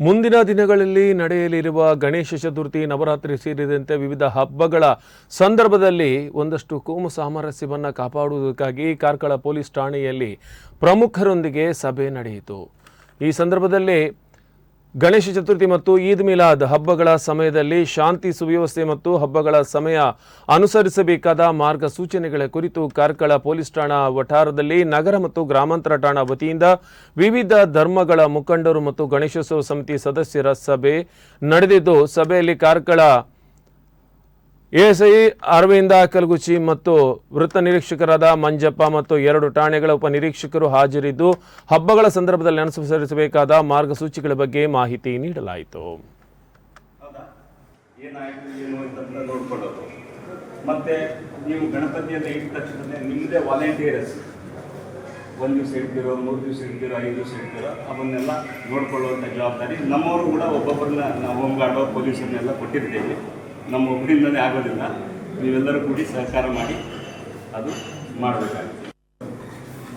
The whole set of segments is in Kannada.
ಮುಂದಿನ ದಿನಗಳಲ್ಲಿ ನಡೆಯಲಿರುವ ಗಣೇಶ ಚತುರ್ಥಿ, ನವರಾತ್ರಿ ಸೇರಿದಂತೆ ವಿವಿಧ ಹಬ್ಬಗಳ ಸಂದರ್ಭದಲ್ಲಿ ಒಂದಷ್ಟು ಕೋಮು ಸಾಮರಸ್ಯವನ್ನು ಕಾಪಾಡುವುದಕ್ಕಾಗಿ ಕಾರ್ಕಳ ಪೊಲೀಸ್ ಠಾಣೆಯಲ್ಲಿ ಪ್ರಮುಖರೊಂದಿಗೆ ಸಭೆ ನಡೆಯಿತು. ಈ ಸಂದರ್ಭದಲ್ಲಿ ಗಣೇಶ ಚತುರ್ಥಿ ಮತ್ತು ಈದ್ ಮಿಲಾದ್ ಹಬ್ಬಗಳ ಸಮಯದಲ್ಲಿ ಶಾಂತಿ ಸುವ್ಯವಸ್ಥೆ ಮತ್ತು ಹಬ್ಬಗಳ ಸಮಯ ಅನುಸರಿಸಬೇಕಾದ ಮಾರ್ಗಸೂಚನೆಗಳ ಕುರಿತು ಕಾರ್ಕಳ ಪೊಲೀಸ್ ಠಾಣಾ ವಠಾರದಲ್ಲಿ ನಗರ ಮತ್ತು ಗ್ರಾಮಾಂತರ ಠಾಣಾ ವತಿಯಿಂದ ವಿವಿಧ ಧರ್ಮಗಳ ಮುಖಂಡರು ಮತ್ತು ಗಣೇಶೋತ್ಸವ ಸಮಿತಿ ಸದಸ್ಯರ ಸಭೆ ನಡೆದಿದ್ದು, ಸಭೆಯಲ್ಲಿ ಕಾರ್ಕಳ ಎಎಸ್ಐ, ಅರವಿಂದ ಕಲ್ಗುಚಿ ಮತ್ತು ವೃತ್ತ ನಿರೀಕ್ಷಕರಾದ ಮಂಜಪ್ಪ ಮತ್ತು ಎರಡು ಠಾಣೆಗಳ ಉಪನಿರೀಕ್ಷಕರು ಹಾಜರಿದ್ದು, ಹಬ್ಬಗಳ ಸಂದರ್ಭದಲ್ಲಿ ಅನುಸರಿಸಬೇಕಾದ ಮಾರ್ಗಸೂಚಿಗಳ ಬಗ್ಗೆ ಮಾಹಿತಿ ನೀಡಲಾಯಿತು. ಮತ್ತೆ ನೀವು ಗಣಪತಿಯನ್ನು ಇಟ್ಟ ತಕ್ಷಣ ನಿಮ್ಮದೇ ವಾಲಂಟಿಯರ್ಸ್ ಒಂದು ದಿವಸ ಇಡ್ತೀರೋ, ಮೂರು ದಿವಸ ಇಡ್ತೀರೋ, ಐದು ದಿವಸ ಇಡ್ತೀರೋ, ಅವನ್ನೆಲ್ಲ ನೋಡ್ಕೊಳ್ಳುವಂಥ ಜವಾಬ್ದಾರಿ ನಮ್ಮವರು ಕೂಡ ಒಬ್ಬೊಬ್ಬರನ್ನ ಹೋಮ್ ಗಾರ್ಡೋ ಪೊಲೀಸರನ್ನೆಲ್ಲ ಕೊಟ್ಟಿರ್ತೀವಿ. ನಮ್ಮ ಒಬ್ಬರಿಂದಲೇ ಆಗೋದಿಲ್ಲ. ನೀವೆಲ್ಲರೂ ಕೂಡಿ ಸಹಕಾರ ಮಾಡಿ ಅದು ಮಾಡಬೇಕಾಗಿದೆ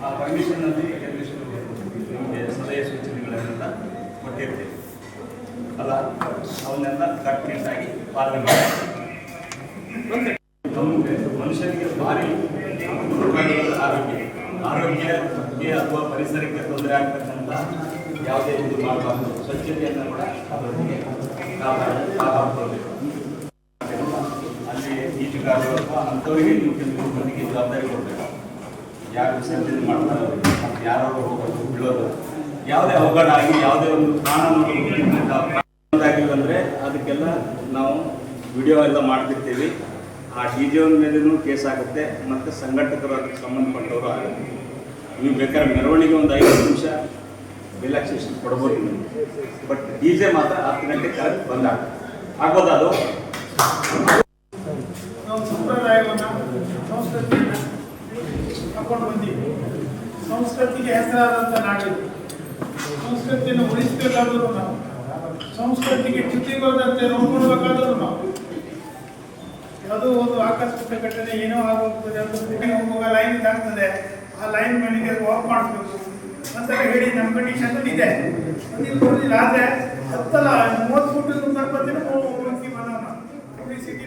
ಆ ಪರ್ಮಿಷನ್ನಲ್ಲಿ ನಿಮಗೆ ಸಲಹೆ ಸೂಚನೆಗಳನ್ನೆಲ್ಲ ಕೊಟ್ಟಿರ್ತೀವಿ. ಅಲ್ಲ, ಅವನ್ನೆಲ್ಲ ಕಟ್ಟುನಿಟ್ಟಾಗಿ ಪಾಲನೆ ಮಾಡಿ ಮನುಷ್ಯನಿಗೆ ಭಾರಿ ಆರೋಗ್ಯ ಆರೋಗ್ಯ. ಆರೋಗ್ಯಕ್ಕೆ ಅಥವಾ ಪರಿಸರಕ್ಕೆ ತೊಂದರೆ ಆಗ್ತಕ್ಕಂಥ ಯಾವುದೇ ಇದು ಮಾಡಬಾರ್ದು ಸ್ವಚ್ಛತೆಯನ್ನು ಕೂಡ ಅದರೊಂದಿಗೆ ಕಾಪಾಡ- ಕಾಪಾಡ್ಕೊಳ್ಬೇಕು ಅಲ್ಲಿ ಈಜುಗಾರರು ಅಥವಾ ಅಂಥವರಿಗೆ ನೀವು ಕೆಲವು ಮಂದಿಗೆ ಜವಾಬ್ದಾರಿ ಕೊಡಬೇಕು. ಯಾರು ವಿಸರ್ಜನೆ ಮಾಡ್ತಾರೆ ಮತ್ತು ಯಾರು ಹೋಗೋದು ಬಿಡೋದು ಯಾವುದೇ ಅವಘಡ ಆಗಿ, ಯಾವುದೇ ಒಂದು ಪ್ರಾಣ ಅಂದರೆ ಅದಕ್ಕೆಲ್ಲ ನಾವು ವಿಡಿಯೋ ಎಲ್ಲ ಮಾಡ್ತಿರ್ತೀವಿ. ಆ ಡಿ ಜೆ ಮೇಲೂ ಕೇಸ್ ಆಗುತ್ತೆ. ಮತ್ತು ಸಂಘಟಕರು ಅದಕ್ಕೆ ಸಂಬಂಧಪಟ್ಟವರು ಆಗುತ್ತೆ. ನೀವು ಬೇಕಾದ್ರೆ ಮೆರವಣಿಗೆ ಒಂದು ಐದು ನಿಮಿಷ ರಿಲ್ಯಾಕ್ಸೇಷನ್ ಕೊಡ್ಬೋದು ನೀವು. ಬಟ್ ಡಿ ಜೆ ಮಾತ್ರ ಹತ್ತು ಗಂಟೆ ಕರೆಕ್ಟ್ ಬಂದ ಆಗ್ಬೋದು ಅದು? ಸಂಪ್ರದಾಯವನ್ನು ಸಂಸ್ಕೃತಿಯನ್ನು ಬಂದೀವಿ. ಸಂಸ್ಕೃತಿಗೆ ಹೆಸರಾದಂಥ ನಾಡಿದು ಸಂಸ್ಕೃತಿಯನ್ನು ಉಳಿಸಬೇಕಾದ್ರು ನಾವು. ಸಂಸ್ಕೃತಿಗೆ ಚ್ಯುತಿಗೊಳದಂತೆ ನೋಡ್ಕೊಳ್ಬೇಕಾದ್ರು ನಾವು. ಯಾವುದೋ ಒಂದು ಆಕಸ್ಮಿಕ ಘಟನೆ ಏನೋ ಆಗೋಗ್ತದೆ ಅಂತ ಹೋಗುವಾಗ ಲೈನ್ ಇದಾಗ್ತದೆ ಆ ಲೈನ್ ಮನೆಗೆ ವಾಕ್ ಮಾಡಬೇಕು ಅಂತ ಹೇಳಿ ನಮ್ಮ ಕಂಡೀಷನ್ ಇದೆ ಆದರೆ ಹತ್ತಲ್ಲ, ಮೂವತ್ತು ಫುಟ್ ಪಬ್ಲಿಸಿಟಿ